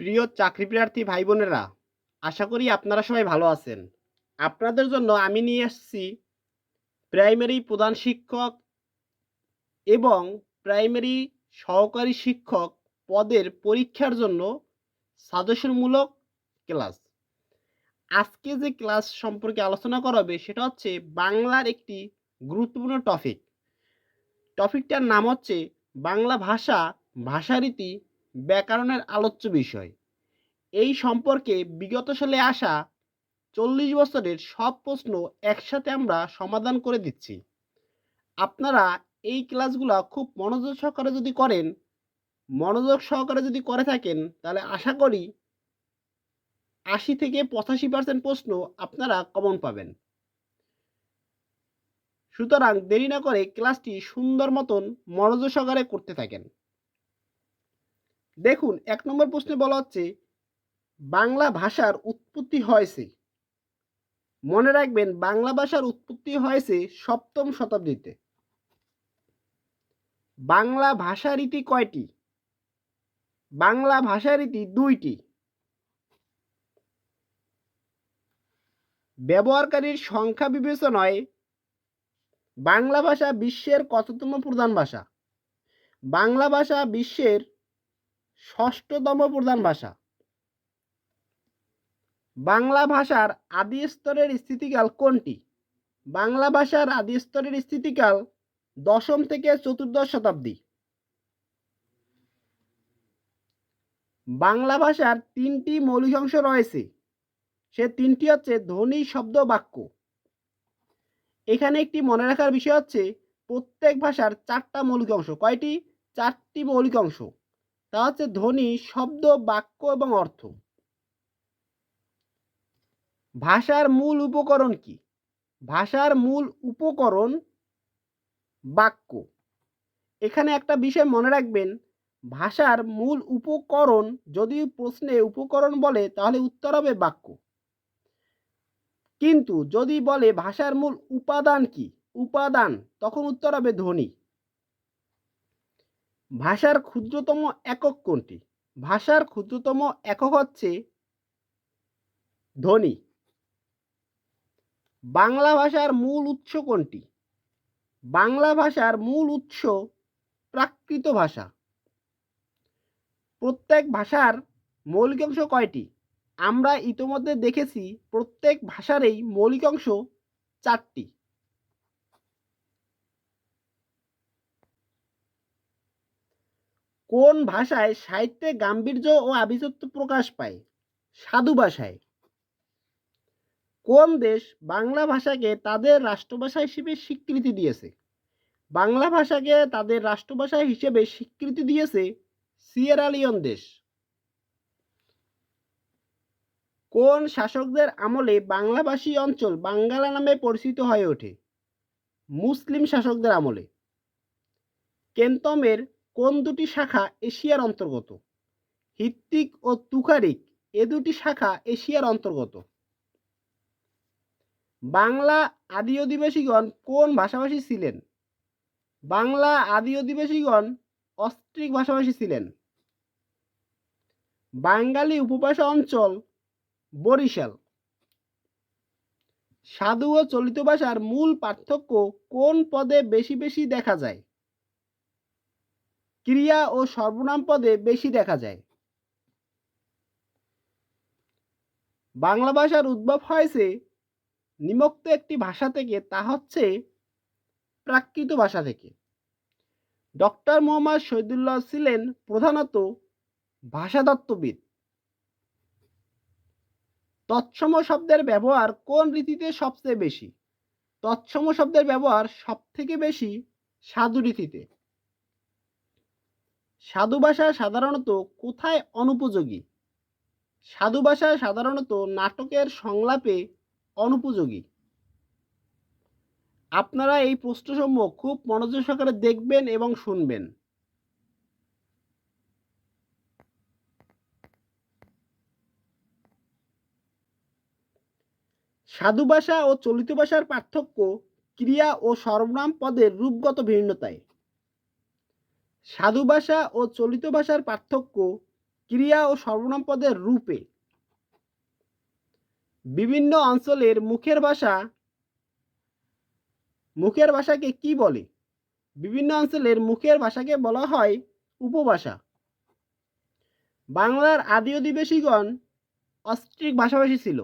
প্রিয় চাকরি প্রার্থী ভাই বোনেরা আশা করি আপনারা সবাই ভালো আছেন। আপনাদের জন্য আমি নিয়ে এসেছি প্রাইমারি প্রধান শিক্ষক এবং প্রাইমারি সহকারী শিক্ষক পদের পরীক্ষার জন্য সাজেশনমূলক ক্লাস আজকে যে ক্লাস সম্পর্কে আলোচনা করা হবে সেটা হচ্ছে বাংলার একটি গুরুত্বপূর্ণ টপিক টপিকটার নাম হচ্ছে বাংলা ভাষা, ভাষারীতি ব্যাকরণের আলোচ্য বিষয়। এই সম্পর্কে বিগত সালে আসা চল্লিশ বছরের সব প্রশ্ন একসাথে আমরা সমাধান করে দিচ্ছি। আপনারা এই ক্লাসগুলো খুব মনোযোগ সহকারে যদি করেন, মনোযোগ সহকারে যদি করে থাকেন, তাহলে আশা করি আশি থেকে পঁচাশি পার্সেন্ট প্রশ্ন আপনারা কমন পাবেন। সুতরাং দেরি না করে ক্লাসটি সুন্দর মতন মনোযোগ সহকারে করতে থাকেন। দেখুন, এক নম্বর প্রশ্নে বলা হচ্ছে, বাংলা ভাষার উৎপত্তি হয়েছে। মনে রাখবেন, বাংলা ভাষার উৎপত্তি হয়েছে সপ্তম শতাব্দীতে। বাংলা ভাষা রীতি কয়টি? বাংলা ভাষা রীতি দুইটি। ব্যবহারকারীর সংখ্যা বিবেচনায় বাংলা ভাষা বিশ্বের কততম প্রধান ভাষা? বাংলা ভাষা বিশ্বের ষষ্ঠতম প্রধান ভাষা। বাংলা ভাষার আদি স্তরের স্থিতিকাল কোনটি? বাংলা ভাষার আদি স্তরের স্থিতিকাল দশম থেকে চতুর্দশ শতাব্দী। বাংলা ভাষার তিনটি মৌলিক অংশ রয়েছে। সে তিনটি হচ্ছে ধ্বনি, শব্দ, বাক্য। এখানে একটি মনে রাখার বিষয় হচ্ছে, প্রত্যেক ভাষার চারটা মৌলিক অংশ। কয়টি? চারটি মৌলিক অংশ। তা হচ্ছে ধ্বনি, শব্দ, বাক্য এবং অর্থ। ভাষার মূল উপকরণ কি? ভাষার মূল উপকরণ বাক্য। এখানে একটা বিষয় মনে রাখবেন, ভাষার মূল উপকরণ যদি প্রশ্নে উপকরণ বলে, তাহলে উত্তর হবে বাক্য। কিন্তু যদি বলে ভাষার মূল উপাদান কি? উপাদান, তখন উত্তর হবে ধ্বনি। ভাষার ক্ষুদ্রতম একক কোনটি? ভাষার ক্ষুদ্রতম একক হচ্ছে ধ্বনি। বাংলা ভাষার মূল উৎস কোনটি? বাংলা ভাষার মূল উৎস প্রাকৃত ভাষা। প্রত্যেক ভাষার মৌলিক অংশ কয়টি? আমরা ইতোমধ্যে দেখেছি প্রত্যেক ভাষারই মৌলিক অংশ চারটি। কোন ভাষায় সাহিত্যে গাম্ভীর্য ও আভিজাত্য প্রকাশ পায়? সাধু ভাষায়। কোন দেশ বাংলা ভাষাকে তাদের রাষ্ট্রভাষা হিসেবে স্বীকৃতি দিয়েছে? বাংলা ভাষাকে তাদের রাষ্ট্রভাষা হিসেবে স্বীকৃতি দিয়েছে সিয়েরালিয়ন দেশ। কোন শাসকদের আমলে বাংলাভাষী অঞ্চল বাঙ্গালা নামে পরিচিত হয়ে ওঠে? মুসলিম শাসকদের আমলে। কেন্তমের কোন দুটি শাখা এশিয়ার অন্তর্গত? হিত্তিক ও তুখারিক, এ দুটি শাখা এশিয়ার অন্তর্গত। বাংলা আদি অধিবাসীগণ কোন ভাষাভাষী ছিলেন? বাংলা আদি অধিবাসীগণ অস্ট্রিক ভাষাভাষী ছিলেন। বাঙালি উপভাষা অঞ্চল বরিশাল। সাধু ও চলিত ভাষার মূল পার্থক্য কোন পদে বেশি বেশি দেখা যায়? ক্রিয়া ও সর্বনাম পদে বেশি দেখা যায়। বাংলা ভাষার উদ্ভব হয়েছে নিমক্ত একটি ভাষা থেকে, তা হচ্ছে প্রাকৃত ভাষা থেকে। ডক্টর মোহাম্মদ শহীদুল্লাহ ছিলেন প্রধানত ভাষাতত্ত্ববিদ। তৎসম শব্দের ব্যবহার কোন রীতিতে সবচেয়ে বেশি? তৎসম শব্দের ব্যবহার সব থেকে বেশি সাধু রীতিতে। সাধু ভাষা সাধারণত কোথায় অনুপযোগী? সাধু ভাষা সাধারণত নাটকের সংলাপে অনুপযোগী। আপনারা এই প্রশ্নসমূহ খুব মনোযোগ সহকারে দেখবেন এবং শুনবেন। সাধু ভাষা ও চলিত ভাষার পার্থক্য ক্রিয়া ও সর্বনাম পদের রূপগত ভিন্নতায়। সাধু ভাষা ও চলিত ভাষার পার্থক্য ক্রিয়া ও সর্বনাম পদের রূপে। বিভিন্ন অঞ্চলের মুখের ভাষা মুখের ভাষাকে কি বলে? বিভিন্ন অঞ্চলের মুখের ভাষাকে বলা হয় উপভাষা। বাংলার আদি অধিবাসীগণ অস্ট্রিক ভাষাভাষী ছিল।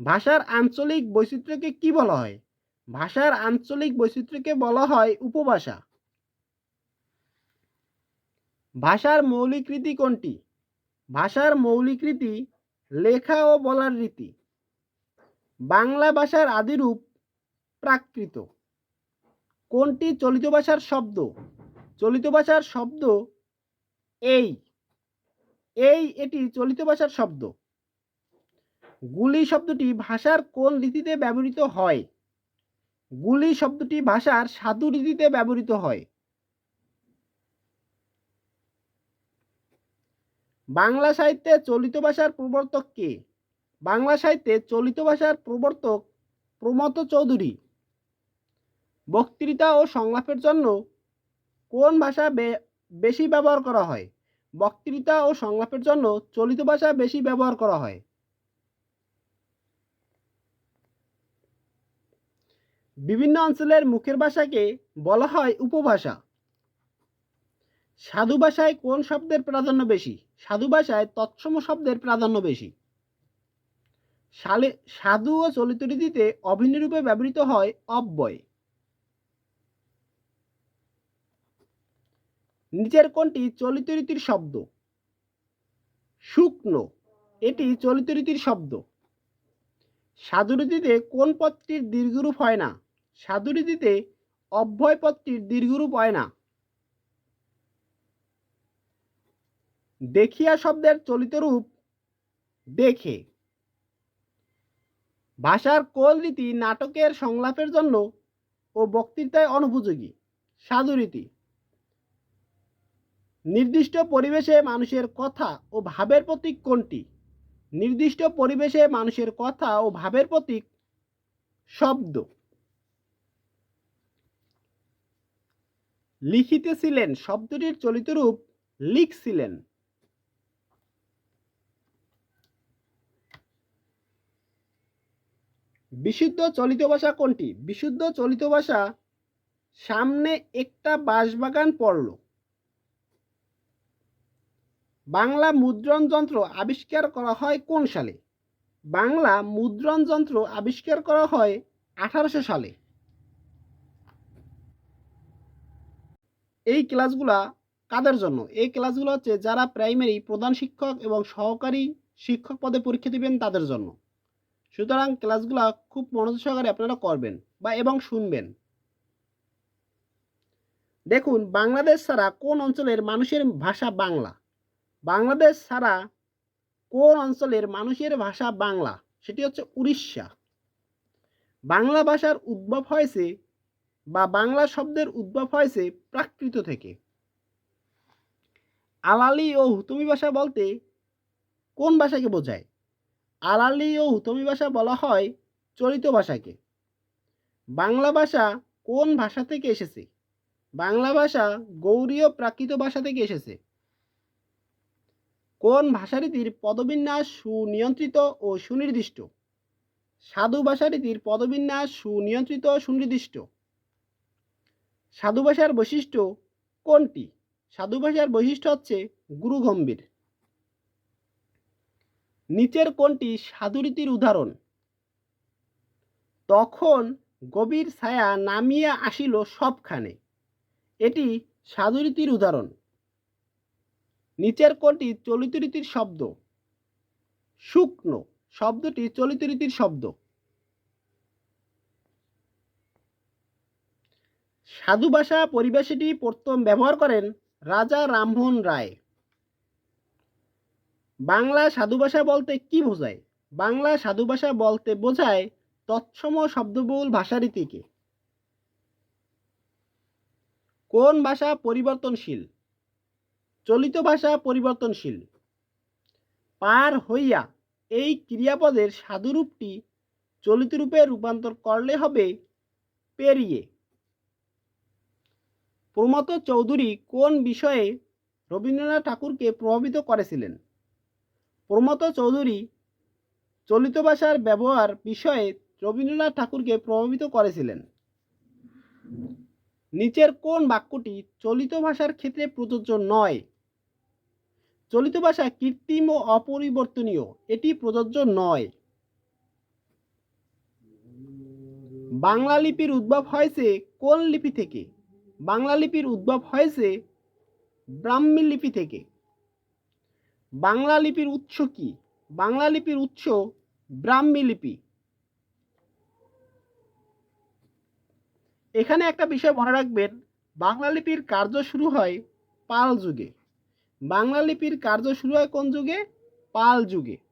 ভাষার আঞ্চলিক বৈচিত্র্যকে কি বলা হয়? ভাষার আঞ্চলিক বৈচিত্র্যকে বলা হয় উপভাষা। ভাষার মৌলিক রীতি কোনটি? ভাষার মৌলিক রীতি লেখা ও বলার রীতি। বাংলা ভাষার আদিরূপ প্রাকৃত। কোনটি চলিত ভাষার শব্দ? চলিত ভাষার শব্দ এই। এই এটি চলিত ভাষার শব্দ। গুলি শব্দটি ভাষার কোন রীতিতে ব্যবহৃত হয়? গুলি শব্দটি ভাষার সাধু রীতিতে ব্যবহৃত হয়। বাংলা সাহিত্যে চলিত ভাষার প্রবর্তক কে? বাংলা সাহিত্যে চলিত ভাষার প্রবর্তক প্রমত চৌধুরী। বক্তৃতা ও সংলাপের জন্য কোন ভাষা বেশি ব্যবহার করা হয়? বক্তৃতা ও সংলাপের জন্য চলিত ভাষা বেশি ব্যবহার করা হয়। বিভিন্ন অঞ্চলের মুখের ভাষাকে বলা হয় উপভাষা। সাধু ভাষায় কোন শব্দের প্রাধান্য বেশি? সাধু ভাষায় তৎসম শব্দের প্রাধান্য বেশি। সালে সাধু ও চলিত রীতিতে অভিন্ন রূপে ব্যবহৃত হয় অব্যয়। নিচের কোনটি চলিত রীতির শব্দ। শুকনো, এটি চলিত রীতির শব্দ। সাধু রীতিতে কোন পদটির দীর্ঘরূপ হয় না? সাধু রীতিতে অব্যয় পদটির দীর্ঘরূপ হয় না। দেখিয়া শব্দের চলিত রূপ দেখে। ভাষার কোল রীতি নাটকের সংলাপের জন্য ও বক্তৃতায় অনুপযোগী। সাধু রীতি। নির্দিষ্ট পরিবেশে মানুষের কথা ও ভাবের প্রতীক কোনটি? নির্দিষ্ট পরিবেশে মানুষের কথা ও ভাবের প্রতীক শব্দ। লিখিতেছিলেন, শব্দটির চলিত রূপ লিখছিলেন। বিশুদ্ধ চলিত ভাষা কোনটি? বিশুদ্ধ চলিত ভাষা সামনে একটা বাঁশবাগান পড়ল। বাংলা মুদ্রণ যন্ত্র আবিষ্কার করা হয় কোন সালে? বাংলা মুদ্রণ যন্ত্র আবিষ্কার করা হয় আঠারোশো সালে। এই ক্লাসগুলা কাদের জন্য? এই ক্লাসগুলো হচ্ছে যারা প্রাইমারি প্রধান শিক্ষক এবং সহকারী শিক্ষক পদে পরীক্ষা দিবেন তাদের জন্য। সুতরাং ক্লাসগুলো খুব মনোযোগ সহকারে আপনারা করবেন বা এবং শুনবেন। দেখুন, বাংলাদেশ ছাড়া কোন অঞ্চলের মানুষের ভাষা বাংলা? বাংলাদেশ ছাড়া কোন অঞ্চলের মানুষের ভাষা বাংলা? সেটি হচ্ছে উড়িষ্যা। বাংলা ভাষার উদ্ভব হয়েছে বা বাংলা শব্দের উদ্ভব হয়েছে প্রাকৃত থেকে। আলালি ও হুতুমি ভাষা বলতে কোন ভাষাকে বোঝায়? আলালি ও হুতমি ভাষা বলা হয় চলিত ভাষাকে। বাংলা ভাষা কোন ভাষা থেকে এসেছে? বাংলা ভাষা গৌরীয় প্রাকৃত ভাষা থেকে এসেছে। কোন ভাষারীতির পদবিন্যাস সুনিয়ন্ত্রিত ও সুনির্দিষ্ট? সাধু ভাষারীতির পদবিন্যাস সুনিয়ন্ত্রিত সুনির্দিষ্ট? সাধু ভাষার বৈশিষ্ট্য কোনটি? সাধু ভাষার বৈশিষ্ট্য হচ্ছে গুরুগম্ভীর নিচের কোনটি সাধুরীতির উদাহরণ? তখন গভীর ছায়া নামিয়া আসিল সবখানে। এটি সাধুরীতির উদাহরণ। নিচের কোনটি চলিত রীতির শব্দ? শুকনো শব্দটি চলিত রীতির শব্দ। সাধু ভাষা পরিবেশটি প্রথম ব্যবহার করেন রাজা রামমোহন রায়। বাংলা সাধু ভাষা বলতে কি বোঝায়? বাংলা সাধু ভাষা বলতে বোঝায় তৎসম শব্দবহুল ভাষারীতিকে। কোন ভাষা পরিবর্তনশীল? চলিত ভাষা পরিবর্তনশীল। পার হইয়া এই ক্রিয়াপদের সাধুরূপটি চলিত রূপে রূপান্তর করলে হবে পেরিয়ে। প্রমথ চৌধুরী কোন বিষয়ে রবীন্দ্রনাথ ঠাকুরকে প্রভাবিত করেছিলেন? প্রমত চৌধুরী চলিত ভাষার ব্যবহার বিষয়ে রবীন্দ্রনাথ ঠাকুরকে প্রভাবিত করেছিলেন? নিচের কোন বাক্যটি চলিত ভাষার ক্ষেত্রে প্রযোজ্য নয়? চলিত ভাষা কৃত্রিম ও অপরিবর্তনীয়, এটি প্রযোজ্য নয়। বাংলা লিপির উদ্ভব হয়েছে কোন লিপি থেকে? বাংলা লিপির উদ্ভব হয়েছে ব্রাহ্মী লিপি থেকে। বাংলা লিপির উৎস কি? বাংলা লিপির উৎস ব্রাহ্মী লিপি। এখানে একটা বিষয় মনে রাখবেন, বাংলা লিপির কার্য শুরু হয় পাল যুগে। বাংলা লিপির কার্য শুরু হয় কোন যুগে? পাল যুগে।